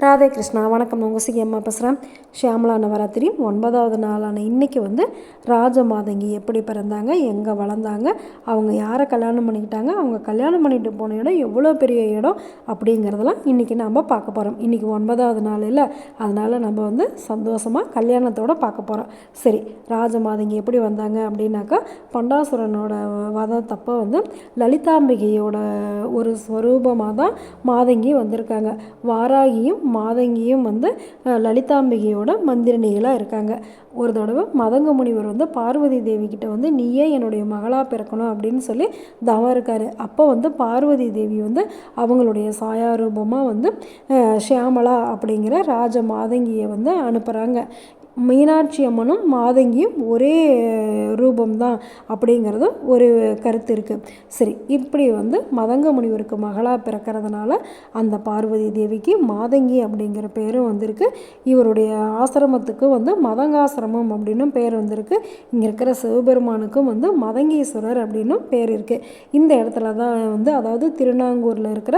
ராதே கிருஷ்ணா வணக்கம். உங்கள் சிகி அம்மா பேசுகிறேன் ஷியாமலா நவராத்திரி ஒன்பதாவது நாளான இன்றைக்கி வந்து ராஜ மாதங்கி எப்படி பிறந்தாங்க எங்கே வளர்ந்தாங்க அவங்க யாரை கல்யாணம் பண்ணிக்கிட்டாங்க அவங்க கல்யாணம் பண்ணிட்டு போன இடம் எவ்வளோ பெரிய இடம் அப்படிங்கிறதெல்லாம் இன்றைக்கி நாம் பார்க்க போகிறோம் இன்றைக்கி ஒன்பதாவது நாள் இல்லை அதனால் நம்ம வந்து சந்தோஷமாக கல்யாணத்தோடு பார்க்க போகிறோம் சரி ராஜ மாதங்கி எப்படி வந்தாங்க அப்படின்னாக்கா பண்டாசுரனோட வதத்தப்போ வந்து லலிதாம்பிகையோட ஒரு ஸ்வரூபமாக தான் மாதங்கி வந்திருக்காங்க. வாராகியும் மாதங்கியும் வந்து லலிதாம்பிகையோட மந்திரணிகளாக இருக்காங்க. ஒரு தடவை மதங்க முனிவர் வந்து பார்வதி தேவி கிட்ட வந்து நீயே என்னுடைய மகளாக பிறக்கணும் அப்படின்னு சொல்லி தவம் இருக்கார். அப்போ வந்து பார்வதி தேவி வந்து அவங்களுடைய சாயாரூபமாக வந்து ஷியாமலா அப்படிங்கிற ராஜ மாதங்கியை வந்து அனுப்புகிறாங்க மீனாட்சி அம்மனும் மாதங்கியும் ஒரே ரூபம்தான் அப்படிங்கிறது ஒரு கருத்து இருக்குது சரி இப்படி வந்து மதங்க முனிவருக்கு மகளாக பிறக்கிறதுனால அந்த பார்வதி தேவிக்கு மாதங்கி அப்படிங்கிற பேரும் வந்திருக்கு. இவருடைய ஆசிரமத்துக்கு வந்து மதங்காசிரமம் அப்படின்னும் பேர் வந்திருக்கு. இங்கே இருக்கிற சிவபெருமானுக்கும் வந்து மதங்கீஸ்வரர் அப்படின்னும் பேர் இருக்குது இந்த இடத்துல தான் வந்து அதாவது திருநாங்கூரில் இருக்கிற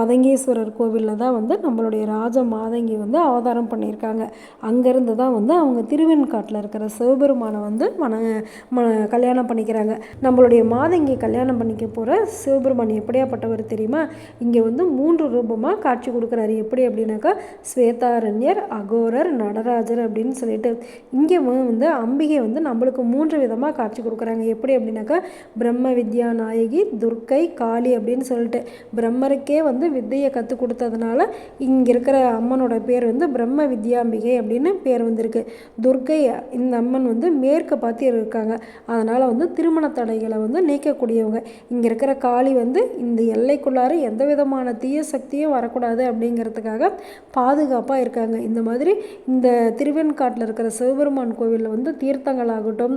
மதங்கீஸ்வரர் கோவிலில் தான் வந்து நம்மளுடைய ராஜ மாதங்கி வந்து அவதாரம் பண்ணியிருக்காங்க. அங்கேருந்து தான் வந்து அவங்க திருவெண்காட்டில் இருக்கிற சிவபெருமானை வந்து மன ம கல்யாணம் பண்ணிக்கிறாங்க. நம்மளுடைய மாதங்கி கல்யாணம் பண்ணிக்க போகிற சிவபெருமான் எப்படியாப்பட்டவர் தெரியுமா? இங்கே வந்து மூன்று ரூபமாக காட்சி கொடுக்குறாரு. எப்படி அப்படின்னாக்கா ஸ்வேதாரண்யர் அகோரர் நடராஜர் அப்படின்னு சொல்லிட்டு இங்கே வந்து அம்பிகை வந்து நம்மளுக்கு மூன்று விதமாக காட்சி கொடுக்குறாங்க. எப்படி அப்படின்னாக்கா பிரம்ம வித்யா நாயகி துர்க்கை காளி அப்படின்னு சொல்லிட்டு பிரம்மருக்கே வந்து வித்தையை கற்றுக் கொடுத்ததுனால இங்கே இருக்கிற அம்மனோட பேர் வந்து பிரம்ம வித்யாம்பிகை அப்படின்னு பேர் வந்திருக்கு. துர்க்கை இந்த அம்மன் வந்து மேற்க பார்த்து இருக்காங்க. அதனால் வந்து திருமண தடைகளை வந்து நீக்கக்கூடியவங்க. இங்கே இருக்கிற காளி வந்து இந்த எல்லைக்குள்ளார எந்த விதமான தீய சக்தியும் வரக்கூடாது அப்படிங்கிறதுக்காக பாதுகாப்பாக இருக்காங்க. இந்த மாதிரி இந்த திருவெண்காட்டில் இருக்கிற சிவபெருமான் கோவிலில் வந்து தீர்த்தங்களாகட்டும்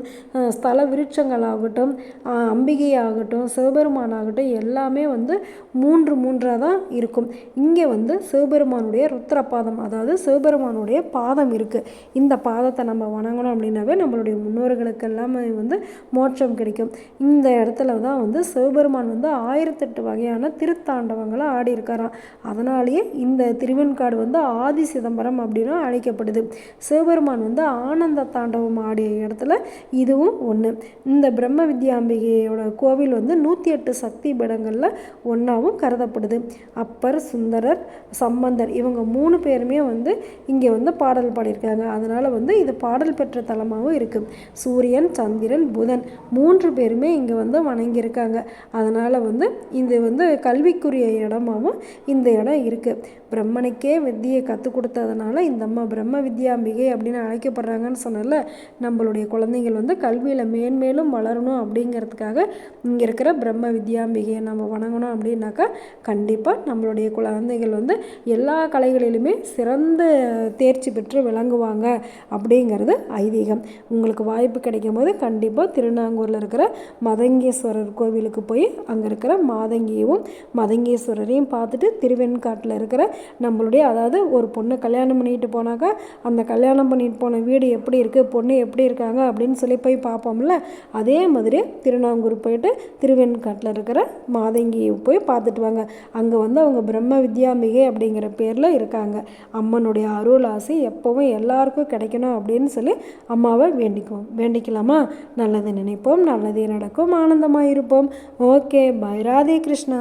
ஸ்தல விருட்சங்களாகட்டும் அம்பிகை ஆகட்டும் சிவபெருமான் ஆகட்டும் எல்லாமே வந்து மூன்று மூன்றாக தான் இருக்கும். இங்கே வந்து சிவபெருமானுடைய ருத்ரபாதம் அதாவது சிவபெருமானுடைய பாதம் இருக்குது இந்த பாதத்தை நம்ம வணங்கணும் அப்படின்னாவே நம்மளுடைய முன்னோர்களுக்கு எல்லாமே வந்து மோட்சம் கிடைக்கும். இந்த இடத்துல தான் வந்து சிவபெருமான் வந்து ஆயிரத்தெட்டு வகையான திருத்தாண்டவங்களை ஆடி இருக்காராம். அதனாலேயே இந்த திருவெண்காடு வந்து ஆதி சிதம்பரம் அப்படின்னு அழைக்கப்படுது. சிவபெருமான் வந்து ஆனந்த தாண்டவம் ஆடிய இடத்துல இதுவும் ஒன்று இந்த பிரம்ம வித்யாம்பிகையோட கோவில் வந்து நூற்றி எட்டு சக்தி பீடங்களில் ஒன்றாவும் கருதப்படுது. அப்பர் சுந்தரர் சம்பந்தர் இவங்க மூணு பேருமே வந்து இங்கே வந்து பாடல் பாடியிருக்காங்க. அதனால் வந்து இது பாடல் பெற்ற தலமாகவும் இருக்குது சூரியன் சந்திரன் புதன் மூன்று பேருமே இங்கே வந்து வணங்கியிருக்காங்க. அதனால் வந்து இது வந்து கல்விக்குரிய இடமாகவும் இந்த இடம் இருக்குது பிரம்மனுக்கே வித்தியை கற்றுக் கொடுத்ததுனால இந்த அம்மா பிரம்ம வித்யாம்பிகை அப்படின்னு அழைக்கப்படுறாங்கன்னு சொன்னல நம்மளுடைய குழந்தைகள் வந்து கல்வியில் மேன்மேலும் வளரணும் அப்படிங்கிறதுக்காக இங்கே இருக்கிற பிரம்ம வித்யாம்பிகையை நம்ம வணங்கணும் அப்படின்னாக்கா கண்டிப்பாக நம்மளுடைய குழந்தைகள் வந்து எல்லா கலைகளிலுமே சிறந்த தேர்ச்சி பெற்று விளங்குவாங்க. அப்படிங்கிறது ஐதீகம். உங்களுக்கு வாய்ப்பு கிடைக்கும் போது கண்டிப்பாக திருநாங்கூரில் இருக்கிற மதங்கேஸ்வரர் கோவிலுக்கு போய் அங்கே இருக்கிற மாதங்கியவும் மதங்கேஸ்வரரையும் பார்த்துட்டு திருவெண்காட்டில் இருக்கிற நம்மளுடைய அதாவது ஒரு பொண்ணு கல்யாணம் பண்ணிட்டு போனாக்கா அந்த கல்யாணம் பண்ணிட்டு போன வீடு எப்படி இருக்குது பொண்ணு எப்படி இருக்காங்க அப்படின்னு சொல்லி போய் பார்ப்போம்ல. அதே மாதிரி திருநாங்கூர் போயிட்டு திருவெண்காட்டில் இருக்கிற மாதங்கியை போய் பார்த்துட்டு வாங்க. அங்கே வந்து அவங்க பிரம்ம வித்யாம்பிகை அப்படிங்கிற பேரில் இருக்காங்க. அம்மனுடைய அருள் ஆசை எப்போவும் எல்லாருக்கும் கிடைக்கணும் அப்படின்னு சொல்லி அம்மாவை வேண்டிக்குவோம் வேண்டிக்கலாமா? நல்லது நினைப்போம் நல்லதே நடக்கும் ஆனந்தமாக இருப்போம் ஓகே பை ராதே கிருஷ்ணா.